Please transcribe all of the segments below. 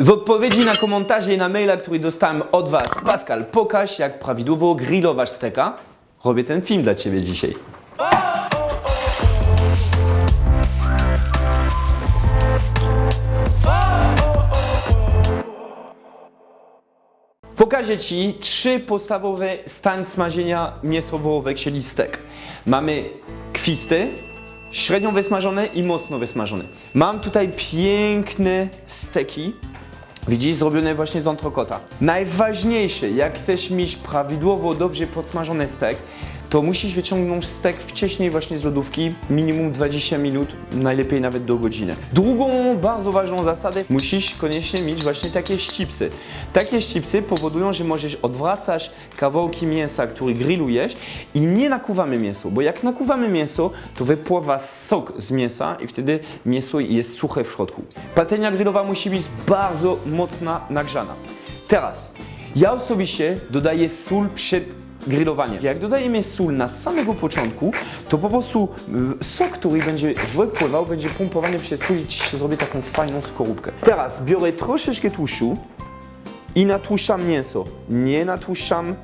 W odpowiedzi na komentarze i na maila, który dostałem od Was, Pascal, pokaż jak prawidłowo grillować steka. Robię ten film dla Ciebie dzisiaj. Pokażę Ci trzy podstawowe stan smażenia mięsa wołowego, czyli stek. Mamy kwisty, średnio wysmażone i mocno wysmażone. Mam tutaj piękne steki, widzisz, zrobione właśnie z antrokota. Najważniejsze, jak chcesz mieć prawidłowo dobrze podsmażony stek, to musisz wyciągnąć stek wcześniej właśnie z lodówki, minimum 20 minut, najlepiej nawet do godziny. Drugą bardzo ważną zasadę, musisz koniecznie mieć właśnie takie ścipsy. Takie ścipsy powodują, że możesz odwracać kawałki mięsa, który grillujesz i nie nakuwamy mięso, bo jak nakuwamy mięso, to wypływa sok z mięsa i wtedy mięso jest suche w środku. Patelnia grillowa musi być bardzo mocna, nagrzana. Teraz, ja osobiście dodaję sól przed grillowanie. Jak dodajemy sól na samego początku, to po prostu y, sok, który będzie wypływał, będzie pompowany przez sól i ci zrobi taką fajną skorupkę. Teraz biorę troszeczkę tłuszczu i natłuszczam mięso. Nie natłuszczam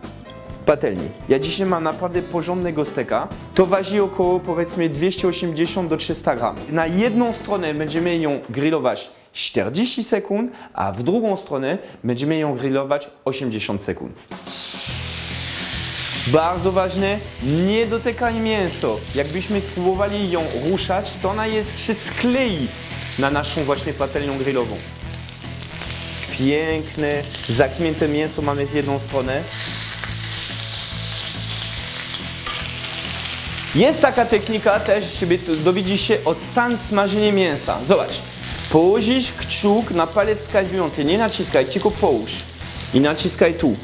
patelni. Ja dzisiaj mam naprawdę porządnego steka. To waży około powiedzmy 280 do 300 gram. Na jedną stronę będziemy ją grillować 40 sekund, a w drugą stronę będziemy ją grillować 80 sekund. Bardzo ważne, nie dotykaj mięso. Jakbyśmy spróbowali ją ruszać, to ona jest, się sklei na naszą właśnie patelnią grillową. Piękne, zakmięte mięso mamy z jedną stronę. Jest taka technika też, żeby dowiedzieć się o stan smażenia mięsa. Zobacz, położysz kciuk na palec wskazujący, nie naciskaj, tylko połóż i naciskaj tu.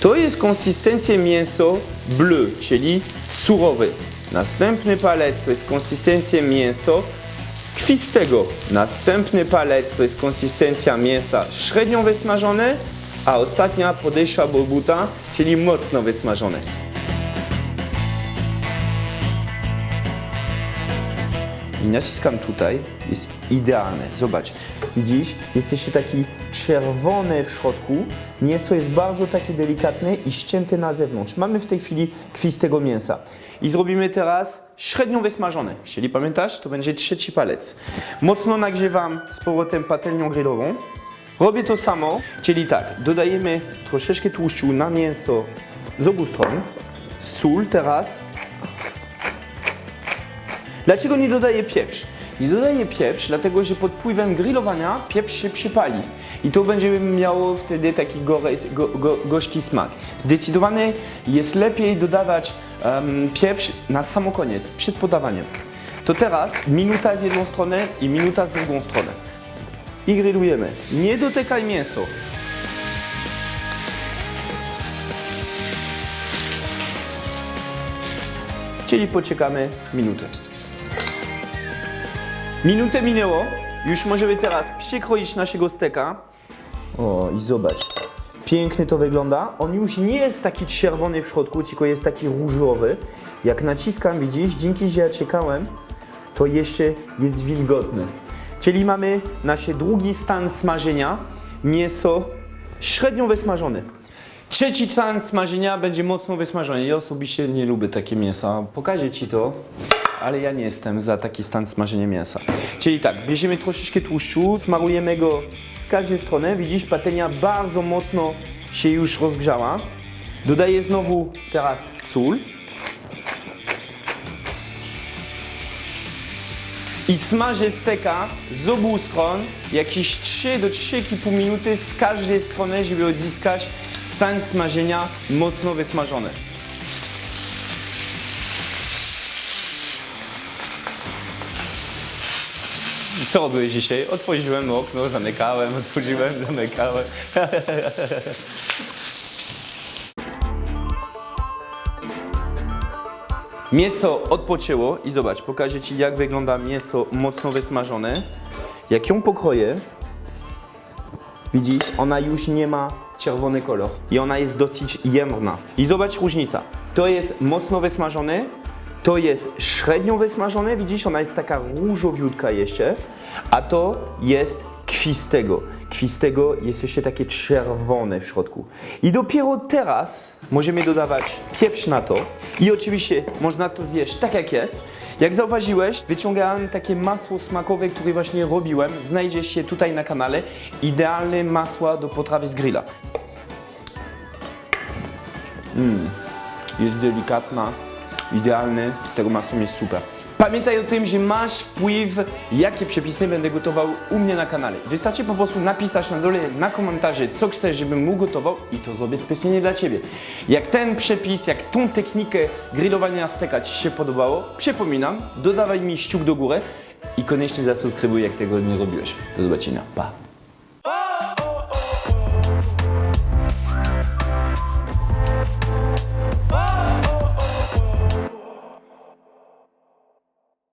To jest konsystencja mięso bleu, czyli surowy. Następny palec to jest konsystencja mięso kwistego. Następny palec to jest konsystencja mięsa średnio wysmażone, a ostatnia podeszła bobuta, czyli mocno wysmażone. I naciskam tutaj, jest idealne. Zobacz, widzisz, jest jeszcze taki czerwony w środku, mięso jest bardzo takie delikatne i ścięte na zewnątrz. Mamy w tej chwili kwistego mięsa. I zrobimy teraz średnio wysmażone. Jeśli pamiętasz, to będzie trzeci palec. Mocno nagrzewam z powrotem patelnią grillową. Robię to samo, czyli tak, dodajemy troszeczkę tłuszczu na mięso z obu stron. Sól teraz, Dlaczego nie dodaję pieprz? Nie dodaję pieprz, dlatego że pod wpływem grillowania pieprz się przypali. I to będzie miało wtedy taki go, go, gorzki smak. Zdecydowanie jest lepiej dodawać em, pieprz na samo koniec, przed podawaniem. To teraz minuta z jedną stronę i minuta z drugą stronę. I grillujemy. Nie dotykaj mięso. Czyli poczekamy minutę. Minutę minęło. Już możemy teraz przekroić naszego steka. O, i zobacz. Pięknie to wygląda. On już nie jest taki czerwony w środku, tylko jest taki różowy. Jak naciskam, widzisz, dzięki, że ja czekałem, to jeszcze jest wilgotny. Czyli mamy nasz drugi stan smażenia. Mięso średnio wysmażone. Trzeci stan smażenia będzie mocno wysmażony. Ja osobiście nie lubię takie mięsa. Pokażę Ci to, ale ja nie jestem za taki stan smażenia mięsa. Czyli tak, bierzemy troszeczkę tłuszczu, smarujemy go z każdej strony. Widzisz, patelnia bardzo mocno się już rozgrzała. Dodaję znowu teraz sól. I smażę steka z obu stron jakieś 3 do 3,5 minuty z każdej strony, żeby odzyskać stan smażenia mocno wysmażony. Co robiłeś dzisiaj? Otworzyłem okno, zamykałem, otworzyłem, zamykałem. Mięso odpoczęło i zobacz, pokażę Ci jak wygląda mięso mocno wysmażone. Jak ją pokroję, widzisz, ona już nie ma czerwony kolor i ona jest dosyć jemna. I zobacz różnica. To jest mocno wysmażone, to jest średnio wysmażone, widzisz, ona jest taka różowiutka jeszcze, a to jest kwistego. Kwistego jest jeszcze takie czerwone w środku. I dopiero teraz możemy dodawać pieprz na to. I oczywiście można to zjeść tak jak jest. Jak zauważyłeś, wyciągałem takie masło smakowe, które właśnie robiłem. Znajdzie się tutaj na kanale. Idealne masła do potrawy z grilla. jest delikatna, idealny, z tego masą jest super. Pamiętaj o tym, że masz wpływ, jakie przepisy będę gotował u mnie na kanale. Wystarczy po prostu napisać na dole na komentarze, co chcesz, żebym mu gotował i to zrobię specjalnie dla Ciebie. Jak ten przepis, jak tą technikę grillowania steka Ci się podobało, przypominam, dodawaj mi ściuk do góry i koniecznie zasubskrybuj, jak tego nie zrobiłeś. Do zobaczenia, pa!